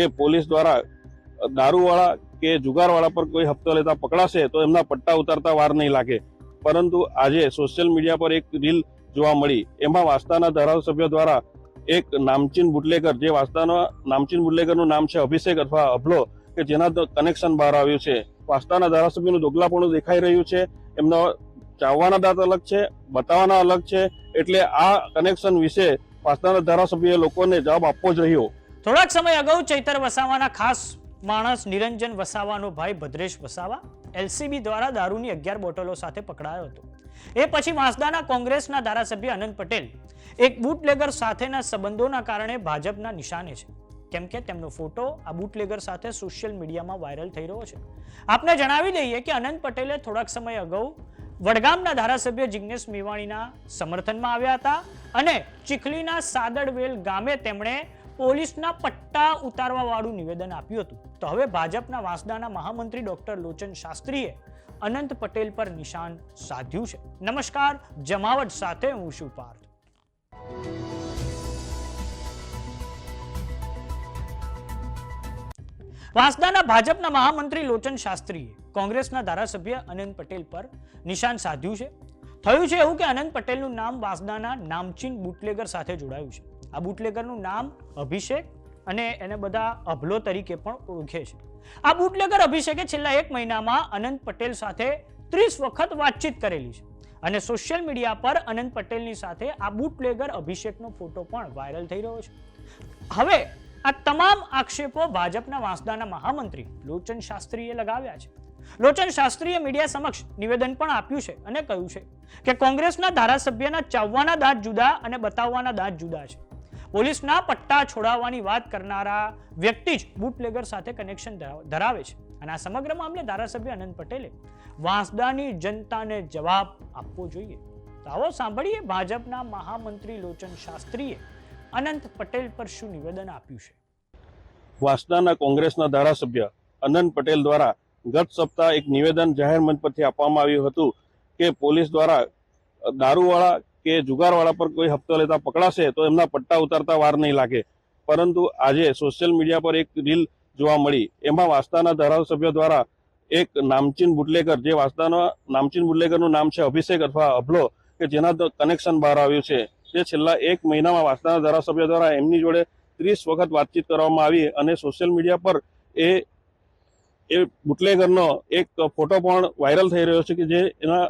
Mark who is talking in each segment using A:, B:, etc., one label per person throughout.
A: કે પોલીસ દ્વારા દારૂવાળા કે જુગારવાળા પર કોઈ હપ્તો લેતા પકડાશે તો એમના પટ્ટા ઉતારતા વાર નહીં લાગે. પરંતુ આજે સોશિયલ મીડિયા પર એક રીલ જોવા મળી. એમાં વાસ્તાના ધારાસભ્ય દ્વારા એક નામચીન બુટલેકર જે વાસ્તાના, નામચીન બુટલેકરનું નામ છે અભિષેક અથવા અભલો, કે જેના કનેક્શન બહાર આવ્યું છે. વાસ્તાના ધારાસભ્યનું દોગલાપણું દેખાઈ રહ્યું છે. એમના ચાવવાના દાંત અલગ છે, બતાવવાના અલગ છે. એટલે આ કનેક્શન વિશે વાસ્તાના ધારાસભ્યએ લોકોને જવાબ આપવો જ રહ્યો.
B: થોડાક સમય અગાઉ ચૈતર વસાવાના ખાસ માણસ નિરંજન વસાવાનો ભાઈ ભદ્રેશ વસાવા એલસીબી દ્વારા દારૂની અગિયાર બોટલો સાથે પકડાયો હતો. એ પછી વાંસદાના કોંગ્રેસના ધારાસભ્ય અનંત પટેલ એક બુટલેગર સાથેના સંબંધોના કારણે ભાજપના નિશાને છે. કેમ કે તેમનો ફોટો આ બુટલેગર સાથે સોશિયલ મીડિયામાં વાયરલ થઈ રહ્યો છે. આપને જણાવી દઈએ કે અનંત પટેલે થોડાક સમય અગાઉ વડગામના ધારાસભ્ય જિગ્નેશ મેવાણીના સમર્થનમાં આવ્યા હતા અને ચીખલીના સાદડવેલ ગામે તેમણે પોલીસના પટ્ટા ઉતારવા વાળું નિવેદન આપ્યું હતું. તો હવે ભાજપના વાંસદાના મહામંત્રી ડોક્ટર લોચન શાસ્ત્રીએ અનંત પટેલ પર નિશાન સાધ્યું છે. નમસ્કાર, જમાવટ સાથે હું શું પાર્થ. વાંસદાના ભાજપના મહામંત્રી લોચન શાસ્ત્રીએ કોંગ્રેસના ધારાસભ્ય અનંત પટેલ પર નિશાન સાધ્યું છે. થયું છે એવું કે અનંત પટેલનું નામ વાંસદાના નામચીન બુટલેગર સાથે જોડાયું છે. આ બુટલેગરનું નામ અભિષેક અને એને બધા અભલો તરીકે પણ ઓળખે છે. આ બુટલેગર અભિષેકે છેલ્લા એક મહિનામાં અનંત પટેલ સાથે ત્રીસ વખત વાતચીત કરેલી છે અને સોશિયલ મીડિયા પર અનંત પટેલની સાથે આ બુટલેગર અભિષેકનો ફોટો પણ વાયરલ થઈ રહ્યો છે. હવે આ તમામ આક્ષેપો ભાજપના વાંસદાના મહામંત્રી લોચન શાસ્ત્રીએ લગાવ્યા છે. લોચન શાસ્ત્રીએ મીડિયા સમક્ષ નિવેદન પણ આપ્યું છે અને કહ્યું છે કે કોંગ્રેસના ધારાસભ્યના ચાવવાના દાંત જુદા અને બતાવવાના દાંત જુદા છે. પોલીસના પટ્ટા છોડાવવાની વાત કરનારા વ્યક્તિ જ બુટલેગર સાથે કનેક્શન ધરાવ- છે. અને આ સમગ્ર મામલે ધારાસભ્ય અનંત પટેલે વાંસદાની જનતાને જવાબ આપવો જોઈએ. તો આવો સાંભળીએ ભાજપના મહામંત્રી લોચન શાસ્ત્રીએ અનંત પટેલ પર શું નિવેદન આપ્યું છે.
A: વાંસદાના કોંગ્રેસના ધારાસભ્ય અનંત પટેલ દ્વારા ગત સપ્તાહ એક નિવેદન જાહેર મંચ પરથી આપવામાં આવ્યું હતું કે પોલીસ દ્વારા દારૂવાળા કે જુગારવાળા પર કોઈ હપ્તો લેતા પકડાશે તો એમના પટ્ટા ઉતારતા વાર નહીં લાગે. પરંતુ આજે સોશિયલ મીડિયા પર એક રીલ જોવા મળી. એમાં વાસ્તાના ધારાસભ્ય દ્વારા એક નામચીન બુટલેગર, જે વાસ્તાના, નામચીન બુટલેકરનું નામ છે અભિષેક અથવા અભલો, કે જેના કનેક્શન બહાર આવ્યું છે. તે છેલ્લા એક મહિનામાં વાસ્તાના ધારાસભ્ય દ્વારા એમની જોડે ત્રીસ વખત વાતચીત કરવામાં આવી અને સોશિયલ મીડિયા પર એ એ બુટલેગરનો એક ફોટો પણ વાયરલ થઈ રહ્યો છે કે જે એના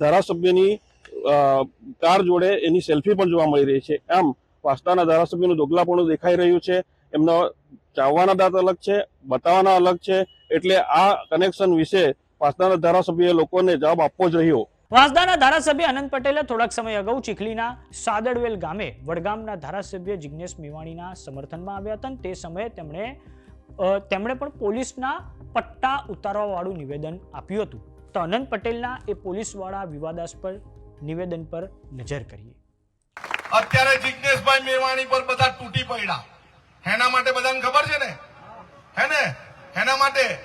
A: ધારાસભ્યની કાર જોડે એની સેલ્ફી પણ જોવા મળી રહી છે. આમ વાસ્તાના ધારાસભ્યનું દોગલાપણું દેખાઈ રહ્યું છે. એમનો ચાવવાના દાંત અલગ છે, બતાવવાના અલગ છે. એટલે આ કનેક્શન વિશે વાસ્તાના ધારાસભ્યએ લોકોને જવાબ આપવો જ રહ્યો.
B: વાંસદાના ધારાસભ્ય અનંત પટેલે થોડાક સમય અગાઉ ચીખલીના સાદડવેલ ગામે વડગામના ધારાસભ્ય જિગ્નેશ મેવાણીના સમર્થનમાં આવ્યા હતા તે સમયે તેમણે તેમણે પણ પોલીસના પટ્ટા ઉતારવાવાળું નિવેદન આપ્યું હતું. તો અનંત પટેલના એ પોલીસવાળા વિવાદાસ્પદ નિવેદન પર નજર કરીએ.
C: અત્યારે જિજ્ઞેશભાઈ મેવાણી પર બધા તૂટી પડ્યા. એના માટે બધાને ખબર છે ને? હે ને? એના માટે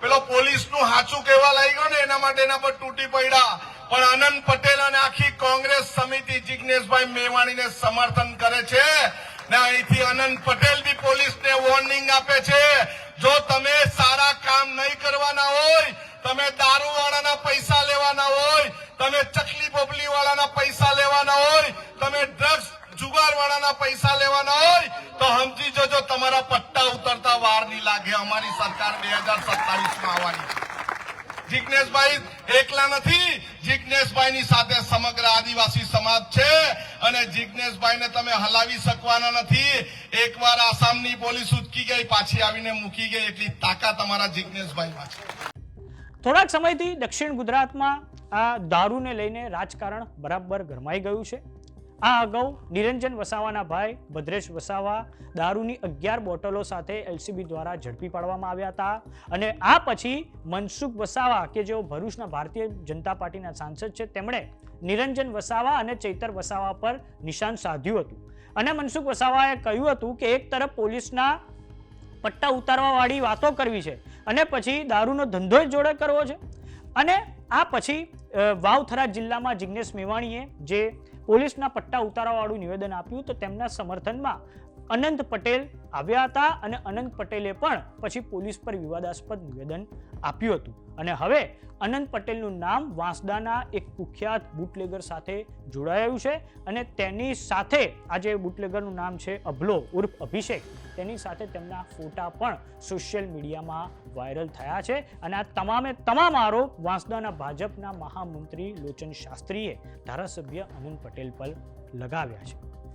C: પેલો પોલીસનું હાચું કહેવા લાગ્યો ને, એના માટે એના પર તૂટી પડ્યા. પણ અનંત પટેલ અને આખી કોંગ્રેસ સમિતિ જિજ્ઞેશભાઈ મેવાણીને સમર્થન કરે છે ને અહીંથી અનંત પટેલ બી પોલીસને વોર્નિંગ આપે છે. જો તમે સારા કામ નહીં કરવાના હોય તમે દારૂવાળાના પૈસા લેવાના હોય, તમે ચકલી બોબલી વાળાના પૈસા લેવાના હોય, તમે ડ્રગ્સ જુગારવાળાના પૈસા લેવાના હોય, તો સમજી જજો તમારા પટ્ટા ઉતરતા વાર નહીં લાગે અમારી સરકાર બે હજાર સત્તાવીસમાં આવવાની. જિજ્ઞેશભાઈ એકલા નથી, જિજ્ઞેશભાઈની સાથે સમગ્ર આદિવાસી સમાજ છે અને જિજ્ઞેશભાઈને તમે હલાવી શકવાના નથી. એકવાર આસામની પોલીસ ઉચકી ગઈ, પાછી આવીને મૂકી ગઈ, એટલી તાકાત અમારા જિજ્ઞેશભાઈમાં છે.
B: થોડાક સમયથી દક્ષિણ ગુજરાતમાં આ દારૂને લઈને રાજકારણ બરાબર ગરમાઈ ગયું છે. આ અગાઉ નિરંજન વસાવાના ભાઈ ભદ્રેશ વસાવા દારૂની અગિયાર બોટલો સાથે એલસીબી દ્વારા ઝડપી પાડવામાં આવ્યા હતા અને આ પછી મનસુખ વસાવા કે જેઓ ભરૂચના ભારતીય જનતા પાર્ટીના સાંસદ છે, તેમણે નિરંજન વસાવા અને ચૈતર વસાવા પર નિશાન સાધ્યું હતું. અને મનસુખ વસાવાએ કહ્યું હતું કે એક તરફ પોલીસના પટ્ટા ઉતારવાવાળી વાતો કરવી છે અને પછી દારૂનો ધંધો જ જોડે કરવો છે. અને આ પછી વાવથરા જિલ્લામાં જિજ્ઞેશ મેવાણીએ જે પોલીસના પટ્ટા ઉતારવાવાળું નિવેદન આપ્યું તો તેમના સમર્થનમાં અનંત પટેલ આવ્યા હતા અને અનંત પટેલે પણ પછી પોલીસ પર વિવાદાસ્પદ નિવેદન આપ્યું હતું. અને હવે અનંત પટેલનું નામ વાંસદાના એક કુખ્યાત બુટલેગર સાથે જોડાયું છે અને તેની સાથે આ જે બુટલેગરનું નામ છે અભલો ઉર્ફ અભિષેક, તેની સાથે તેમના ફોટા પણ સોશિયલ મીડિયામાં વાયરલ થયા છે અને આ તમામે તમામ આરોપ વાંસદાના ભાજપના મહામંત્રી લોચન શાસ્ત્રીએ ધારાસભ્ય અનંત પટેલ પર લગાવ્યા છે.